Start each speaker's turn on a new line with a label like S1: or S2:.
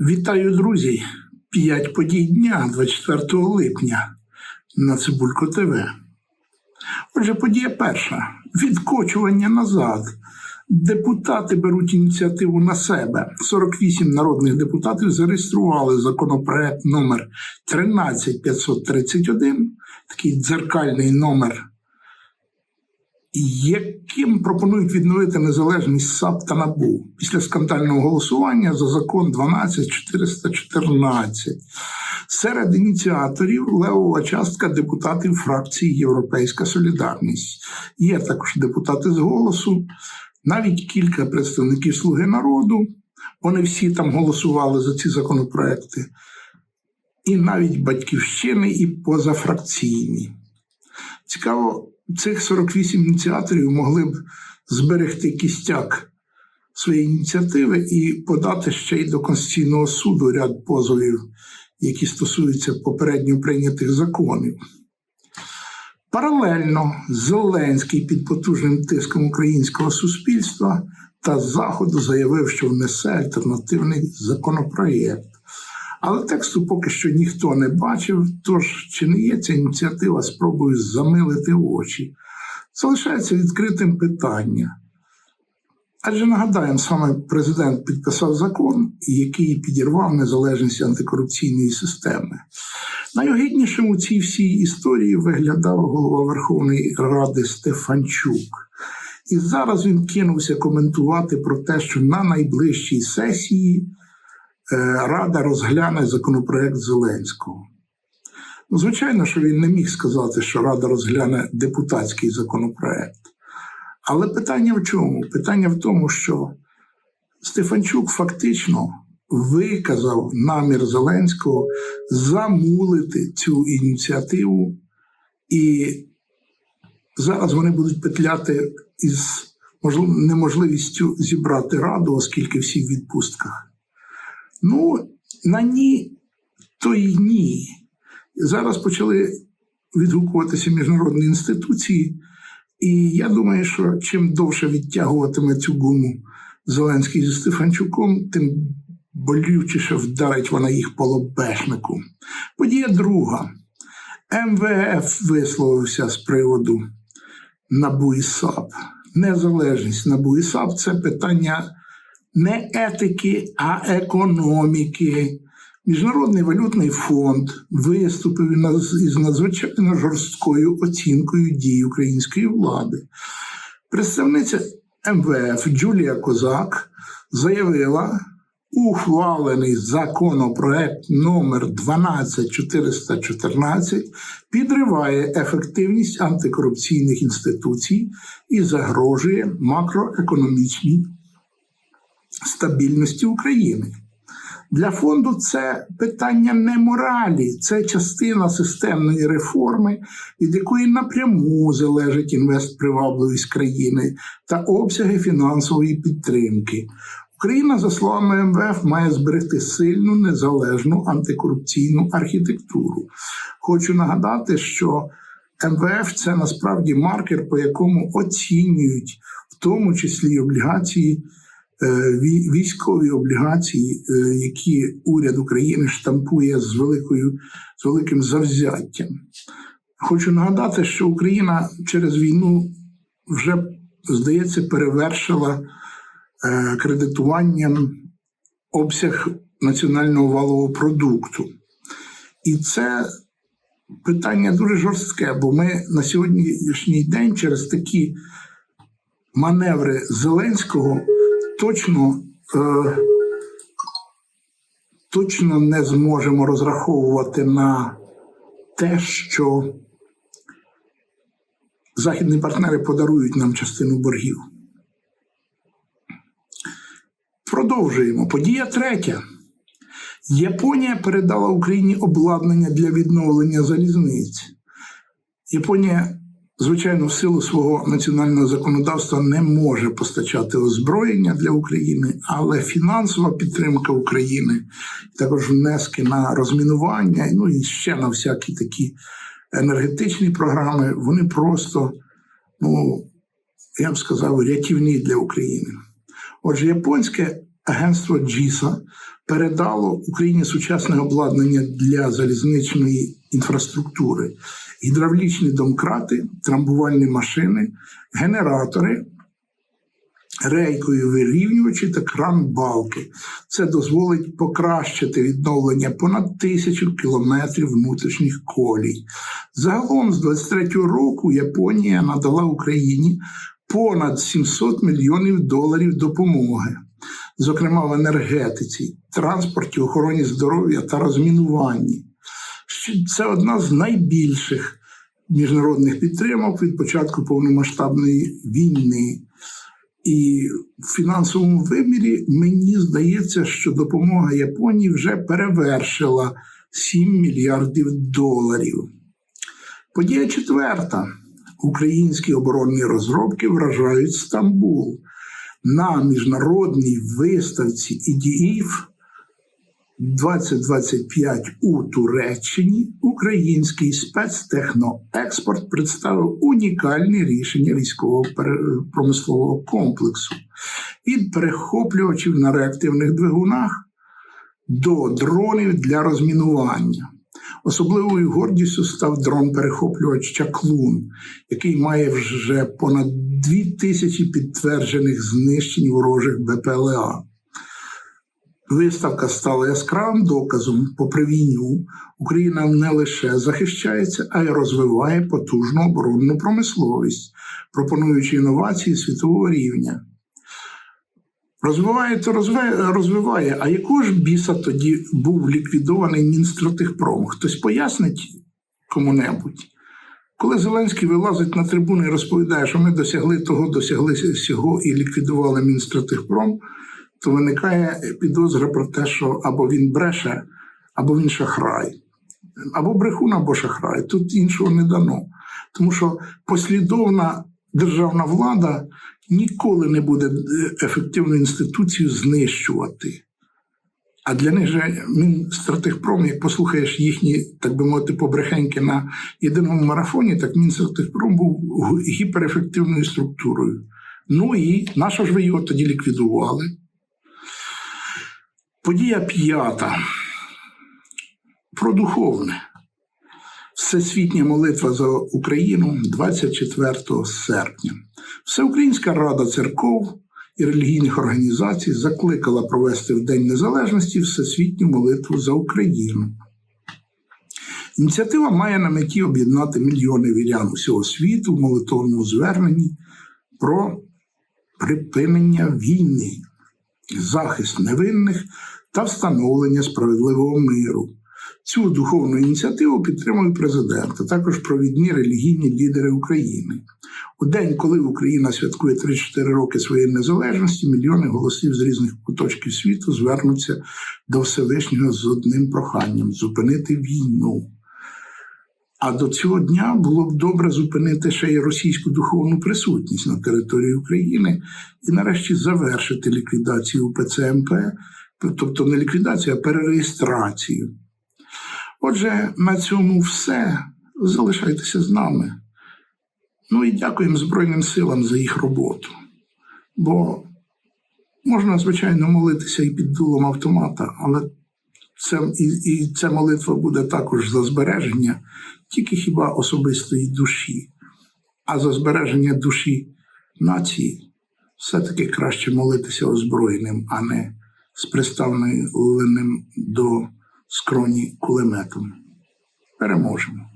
S1: Вітаю, друзі! П'ять подій дня 24 липня на Цибулько ТВ. Отже, подія перша: відкочування назад. Депутати беруть ініціативу на себе. 48 народних депутатів зареєстрували законопроект номер 13531, такий дзеркальний номер, яким пропонують відновити незалежність САП та НАБУ після скандального голосування за закон 12414. Серед ініціаторів левова частка депутатів фракції Європейська Солідарність. Є також депутати з голосу, навіть кілька представників Слуги народу. Вони всі там голосували за ці законопроекти. І навіть батьківщини, і позафракційні. Цікаво, цих 48 ініціаторів могли б зберегти кістяк своєї ініціативи і подати ще й до Конституційного суду ряд позовів, які стосуються попередньо прийнятих законів. Паралельно Зеленський під потужним тиском українського суспільства та Заходу заявив, що внесе альтернативний законопроєкт. Але тексту поки що ніхто не бачив, тож чи не є ця ініціатива спробою замилити очі? Залишається відкритим питання. Адже нагадаємо, саме президент підписав закон, який підірвав незалежність антикорупційної системи. Найогіднішим у цій всій історії виглядав голова Верховної Ради Стефанчук. І зараз він кинувся коментувати про те, що на найближчій сесії е, Рада розгляне законопроект Зеленського. Ну, звичайно, що він не міг сказати, що Рада розгляне депутатський законопроект. Але питання в чому? Питання в тому, що Стефанчук фактично виказав намір Зеленського замулити цю ініціативу, і зараз вони будуть петляти із неможливістю зібрати раду, оскільки всі в відпустках. Ну, на ні, то й ні. Зараз почали відгукуватися міжнародні інституції. І я думаю, що чим довше відтягуватиме цю гуму Зеленський зі Стефанчуком, тим болючіше вдарить вона їх по лобешнику. Подія друга. МВФ висловився з приводу НАБУ і САП. Незалежність НАБУ і САП це питання не етики, а економіки. Міжнародний валютний фонд виступив із надзвичайно жорсткою оцінкою дій української влади. Представниця МВФ Джулія Козак заявила, ухвалений законопроект номер 12414 підриває ефективність антикорупційних інституцій і загрожує макроекономічній стабільності України. Для фонду це питання не моралі, це частина системної реформи, від якої напряму залежить інвестпривабливість країни та обсяги фінансової підтримки. Україна, за словами МВФ, має зберегти сильну незалежну антикорупційну архітектуру. Хочу нагадати, що МВФ це насправді маркер, по якому оцінюють в тому числі облігації. Військові облігації, які уряд України штампує з великою з великим завзяттям. Хочу нагадати, що Україна через війну вже, здається, перевершила кредитуванням обсяг національного валового продукту. І це питання дуже жорстке, бо ми на сьогоднішній день через такі маневри Зеленського точно е, точно не зможемо розраховувати на те, що західні партнери подарують нам частину боргів. Продовжуємо. Подія третя. Японія передала Україні обладнання для відновлення залізниць. Японія звичайно, в силу свого національного законодавства не може постачати озброєння для України, але фінансова підтримка України, також внески на розмінування, ну і ще на всякі такі енергетичні програми, вони просто, ну, я б сказав, рятівні для України. Отже, японське агентство JISA передало Україні сучасне обладнання для залізничної інфраструктури, гідравлічні домкрати, трамбувальні машини, генератори, рейкові вирівнювачі та кран-балки. Це дозволить покращити відновлення понад тисячу кілометрів внутрішніх колій. Загалом з 23-го року Японія надала Україні понад 700 мільйонів доларів допомоги, зокрема в енергетиці, транспорті, охороні здоров'я та розмінуванні. Це одна з найбільших міжнародних підтримок від початку повномасштабної війни. І в фінансовому вимірі мені здається, що допомога Японії вже перевершила 7 мільярдів доларів. Подія четверта. Українські оборонні розробки вражають Стамбул. На міжнародній виставці ІДІФ 2025 у Туреччині український спецтехноекспорт представив унікальні рішення військового промислового комплексу від перехоплювачів на реактивних двигунах до дронів для розмінування. Особливою гордістю став дрон-перехоплювач Чаклун, який має вже понад дві тисячі підтверджених знищень ворожих БПЛА. Виставка стала яскравим доказом, попри війну, Україна не лише захищається, а й розвиває потужну оборонну промисловість, пропонуючи інновації світового рівня. Розвиває то розвиває. А якого ж біса тоді був ліквідований Мінстратихпром? Хтось пояснить кому-небудь? Коли Зеленський вилазить на трибуну і розповідає, що ми досягли того, досягли сього і ліквідували Мінстратихпром, то виникає підозра про те, що або він бреше, або він шахрай, або брехун, або шахрай. Тут іншого не дано. Тому що послідовна державна влада ніколи не буде е, ефективну інституцію знищувати. А для них же Мінстратихпром, як послухаєш їхні, так би мовити, побрехеньки на єдиному марафоні, так Мінстратихпром був гіперефективною структурою. Ну і на що ж ви його тоді ліквідували? Подія п'ята. Про духовне. Всесвітня молитва за Україну 24 серпня. Всеукраїнська рада церков і релігійних організацій закликала провести в День Незалежності всесвітню молитву за Україну. Ініціатива має на меті об'єднати мільйони вірян усього світу в молитовному зверненні про припинення війни, захист невинних та встановлення справедливого миру. Цю духовну ініціативу підтримує президент, а також провідні релігійні лідери України. У день, коли Україна святкує 34 роки своєї незалежності, мільйони голосів з різних куточків світу звернуться до Всевишнього з одним проханням зупинити війну. А до цього дня було б добре зупинити ще й російську духовну присутність на території України і нарешті завершити ліквідацію УПЦ МП, тобто не ліквідацію, а перереєстрацію. Отже, на цьому все. Залишайтеся з нами. Ну і дякуємо Збройним силам за їх роботу. Бо можна, звичайно, молитися і під дулом автомата, але це, і, і ця молитва буде також за збереження тільки хіба особистої душі. А за збереження душі нації все-таки краще молитися озброєним, а не з приставленим до скроні кулеметом. Переможемо.